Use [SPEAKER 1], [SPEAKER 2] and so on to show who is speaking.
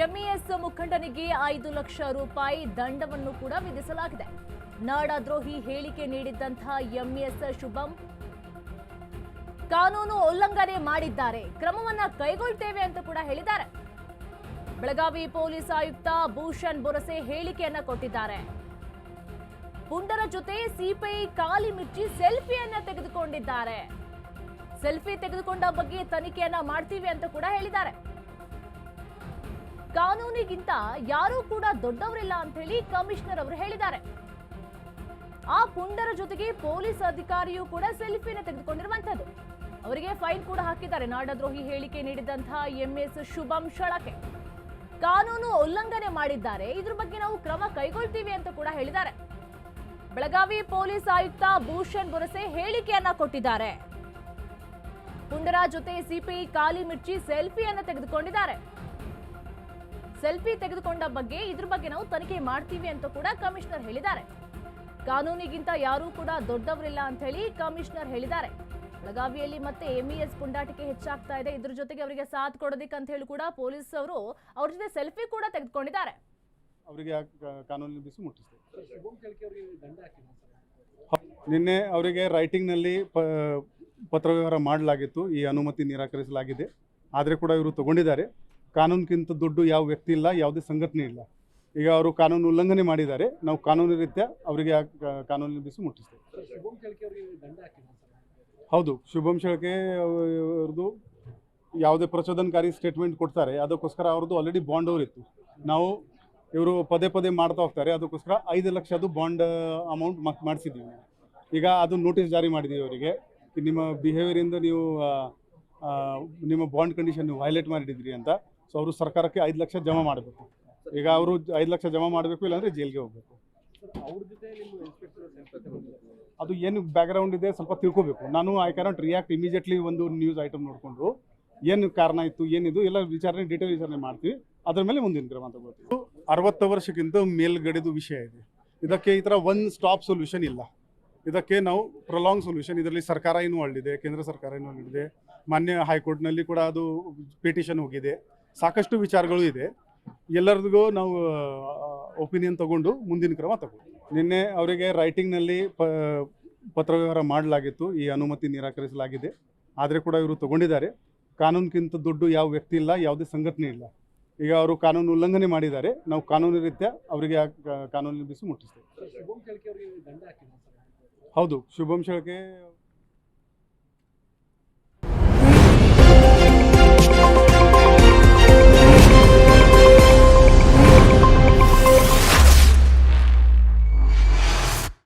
[SPEAKER 1] MES ಮುಖಂಡನಿಗೆ ಐದು ಲಕ್ಷ ರೂಪಾಯಿ ದಂಡವನ್ನು ಕೂಡ ವಿಧಿಸಲಾಗಿದೆ. ನಾಡದ್ರೋಹಿ ಹೇಳಿಕೆ ನೀಡಿದ್ದಂತಹ ಎಂಇಎಸ್ ಶುಭಂ ಕಾನೂನು ಉಲ್ಲಂಘನೆ ಮಾಡಿದ್ದಾರೆ. ಕ್ರಮವನ್ನ ಕೈಗೊಳ್ತೇವೆ ಅಂತ ಕೂಡ ಹೇಳಿದ್ದಾರೆ. ಬೆಳಗಾವಿ ಪೊಲೀಸ್ ಆಯುಕ್ತ ಭೂಷಣ್ ಬೊರಸೆ ಹೇಳಿಕೆಯನ್ನ ಕೊಟ್ಟಿದ್ದಾರೆ. ಪುಂಡರ ಜೊತೆ ಸಿಪಿಐ ಕಾಲಿ ಮಿಚ್ಚಿ ಸೆಲ್ಫಿಯನ್ನ ತೆಗೆದುಕೊಂಡಿದ್ದಾರೆ. ಸೆಲ್ಫಿ ತೆಗೆದುಕೊಂಡ ಬಗ್ಗೆ ತನಿಖೆಯನ್ನ ಮಾಡ್ತೀವಿ ಅಂತ ಕೂಡ ಹೇಳಿದ್ದಾರೆ. ಕಾನೂನಿಗಿಂತ ಯಾರೂ ಕೂಡ ದೊಡ್ಡವರಿಲ್ಲ ಅಂತ ಹೇಳಿ ಕಮಿಷನರ್ ಅವರು ಹೇಳಿದ್ದಾರೆ. ಆ ಪುಂಡರ ಜೊತೆಗೆ ಪೊಲೀಸ್ ಅಧಿಕಾರಿಯೂ ಕೂಡ ಸೆಲ್ಫಿನ ತೆಗೆದುಕೊಂಡಿರುವಂತದ್ದು ಅವರಿಗೆ ಫೈನ್ ಕೂಡ ಹಾಕಿದ್ದಾರೆ. ನಾಡದ್ರೋಹಿ ಹೇಳಿಕೆ ನೀಡಿದಂತಹ ಎಂಎಸ್ ಶುಭಂ ಶಳಕೆ ಕಾನೂನು ಉಲ್ಲಂಘನೆ ಮಾಡಿದ್ದಾರೆ. ಇದ್ರ ಬಗ್ಗೆ ನಾವು ಕ್ರಮ ಕೈಗೊಳ್ತೀವಿ ಅಂತ ಕೂಡ ಹೇಳಿದ್ದಾರೆ. ಬೆಳಗಾವಿ ಪೊಲೀಸ್ ಆಯುಕ್ತ ಭೂಷಣ್ ಬೊರಸೆ ಹೇಳಿಕೆಯನ್ನ ಕೊಟ್ಟಿದ್ದಾರೆ. ಪುಂಡರ ಜೊತೆ ಸಿಪಿಐ ಕಾಲಿ ಮಿರ್ಚಿ ಸೆಲ್ಫಿಯನ್ನ ತೆಗೆದುಕೊಂಡಿದ್ದಾರೆ. ಸೆಲ್ಫಿ ತೆಗೆದುಕೊಂಡ ಬಗ್ಗೆ ಇದ್ರ ಬಗ್ಗೆ ನಾವು ತನಿಖೆ ಮಾಡ್ತೀವಿ ಅಂತ ಕೂಡ ಕಮಿಷನರ್ ಹೇಳಿದ್ದಾರೆ. ಕಾನೂನಿಗಿಂತ ಯಾರೂ ಕೂಡ ದೊಡ್ಡವರಿಲ್ಲ ಅಂತ ಹೇಳಿ ಕಮಿಷನರ್ ಹೇಳಿದ್ದಾರೆ. ಬೆಳಗಾವಿಯಲ್ಲಿ ಮತ್ತೆ ಎಂಇಎಸ್ ಪುಂಡಾಟಿಕೆ ಹೆಚ್ಚಾಗ್ತಾ ಇದೆ. ಇದ್ರ ಜೊತೆಗೆ ಅವರಿಗೆ ಸಾಥ್ ಕೊಡೋದಕ್ಕೆ ಅಂತ ಹೇಳಿ ಕೂಡ ಪೊಲೀಸ್ ಅವರು ಅವ್ರ ಜೊತೆ ಸೆಲ್ಫಿ ಕೂಡ ತೆಗೆದುಕೊಂಡಿದ್ದಾರೆ.
[SPEAKER 2] ಅವರಿಗೆ ಕಾನೂನಿನ ಬಿಸಿ ಮುಟ್ಟಿಸ್ತೇವೆ ನಿನ್ನೆ ಅವರಿಗೆ ರೈಟಿಂಗ್ನಲ್ಲಿ ಪ ಪತ್ರವ್ಯವಹಾರ ಮಾಡಲಾಗಿತ್ತು. ಈ ಅನುಮತಿ ನಿರಾಕರಿಸಲಾಗಿದೆ. ಆದರೆ ಕೂಡ ಇವರು ತಗೊಂಡಿದ್ದಾರೆ. ಕಾನೂನಿಗಿಂತ ದುಡ್ಡು ಯಾವ ವ್ಯಕ್ತಿ ಇಲ್ಲ ಯಾವುದೇ ಸಂಘಟನೆ ಇಲ್ಲ. ಈಗ ಅವರು ಕಾನೂನು ಉಲ್ಲಂಘನೆ ಮಾಡಿದ್ದಾರೆ. ನಾವು ಕಾನೂನು ರೀತ್ಯ ಅವರಿಗೆ ಕಾನೂನಿನ ಬಿಸಿ ಮುಟ್ಟಿಸ್ತೇವೆ. ಹೌದು ಶುಭಂ ಶೆಳ್ಕೆ ಅವ್ರದ್ದು ಯಾವುದೇ ಪ್ರಚೋದನಕಾರಿ ಸ್ಟೇಟ್ಮೆಂಟ್ ಕೊಡ್ತಾರೆ. ಅದಕ್ಕೋಸ್ಕರ ಅವ್ರದ್ದು ಆಲ್ರೆಡಿ ಬಾಂಡ್ ಇತ್ತು. ನಾವು ಇವರು ಪದೇ ಪದೇ ಮಾಡ್ತಾ ಹೋಗ್ತಾರೆ. ಅದಕ್ಕೋಸ್ಕರ ಐದು ಲಕ್ಷದು ಬಾಂಡ್ ಅಮೌಂಟ್ ಮಾಡಿಸಿದ್ದೀವಿ. ಈಗ ಅದು ನೋಟಿಸ್ ಜಾರಿ ಮಾಡಿದ್ದೀವಿ ಅವರಿಗೆ. ನಿಮ್ಮ ಬಿಹೇವಿಯರಿಂದ ನೀವು ನಿಮ್ಮ ಬಾಂಡ್ ಕಂಡೀಷನ್ ನೀವು ವೈಲೇಟ್ ಮಾಡಿದ್ರಿ ಅಂತ ಸೊ ಅವರು ಸರ್ಕಾರಕ್ಕೆ ಐದು ಲಕ್ಷ ಜಮಾ ಮಾಡಬೇಕು. ಈಗ ಅವರು ಐದು ಲಕ್ಷ ಜಮಾ ಮಾಡಬೇಕು ಇಲ್ಲಾಂದ್ರೆ ಜೈಲಿಗೆ ಹೋಗಬೇಕು. ಅದು ಏನು ಬ್ಯಾಕ್ಗ್ರೌಂಡ್ ಇದೆ ಸ್ವಲ್ಪ ತಿಳ್ಕೊಬೇಕು. ನಾನು ಐ ಕ್ಯಾನಾಟ್ ರಿಯಾಕ್ಟ್ ಇಮಿಡಿಯೇಟ್ಲಿ ಒಂದು ನ್ಯೂಸ್ ಐಟಮ್ ನೋಡಿಕೊಂಡು ಏನು ಕಾರಣ ಇತ್ತು, ಏನಿದು, ಎಲ್ಲ ವಿಚಾರಣೆ ಡೀಟೇಲ್ ವಿಚಾರಣೆ ಮಾಡ್ತೀವಿ. ಅದ್ರ ಮೇಲೆ ಮುಂದಿನ ಕ್ರಮ ತಗೋತೀವಿ. ಅರವತ್ತು ವರ್ಷಕ್ಕಿಂತ ಮೇಲ್ಗಡೆದು ವಿಷಯ ಇದೆ. ಇದಕ್ಕೆ ಈ ಥರ ಒನ್ ಸ್ಟಾಪ್ ಸೊಲ್ಯೂಷನ್ ಇಲ್ಲ. ಇದಕ್ಕೆ ನಾವು ಪ್ರೊಲಾಂಗ್ ಸೊಲ್ಯೂಷನ್ ಇದರಲ್ಲಿ ಸರ್ಕಾರ ಇನ್ವಾಲ್ಡ್ ಇದೆ ಕೇಂದ್ರ ಸರ್ಕಾರ ಇನ್ವಾಲ್ವ್ ಇದೆ ಮಾನ್ಯ ಹೈಕೋರ್ಟ್ನಲ್ಲಿ ಕೂಡ ಅದು ಪಿಟಿಷನ್ ಹೋಗಿದೆ. ಸಾಕಷ್ಟು ವಿಚಾರಗಳು ಇದೆ. ಎಲ್ಲರಿಗೂ ನಾವು ಒಪಿನಿಯನ್ ತಗೊಂಡು ಮುಂದಿನ ಕ್ರಮ ತಗೊಂಡು ನಿನ್ನೆ ಅವರಿಗೆ ರೈಟಿಂಗ್ನಲ್ಲಿ ಪ, ಪತ್ರವ್ಯವಹಾರ ಮಾಡಲಾಗಿತ್ತು. ಈ ಅನುಮತಿ ನಿರಾಕರಿಸಲಾಗಿದೆ. ಆದರೆ ಕೂಡ ಇವರು ತಗೊಂಡಿದ್ದಾರೆ. ಕಾನೂನಿಗಿಂತ ದುಡ್ಡು ಯಾವ ವ್ಯಕ್ತಿ ಇಲ್ಲ, ಯಾವುದೇ ಸಂಘಟನೆ ಇಲ್ಲ. ಈಗ ಅವರು ಕಾನೂನು ಉಲ್ಲಂಘನೆ ಮಾಡಿದ್ದಾರೆ. ನಾವು ಕಾನೂನು ರೀತ್ಯ ಅವರಿಗೆ ಕಾನೂನಿನ ಬಿಸಿ ಮುಟ್ಟಿಸ್ತೇವೆ. ಹೌದು ಶುಭಂ ಶೆಳ್ಕೆ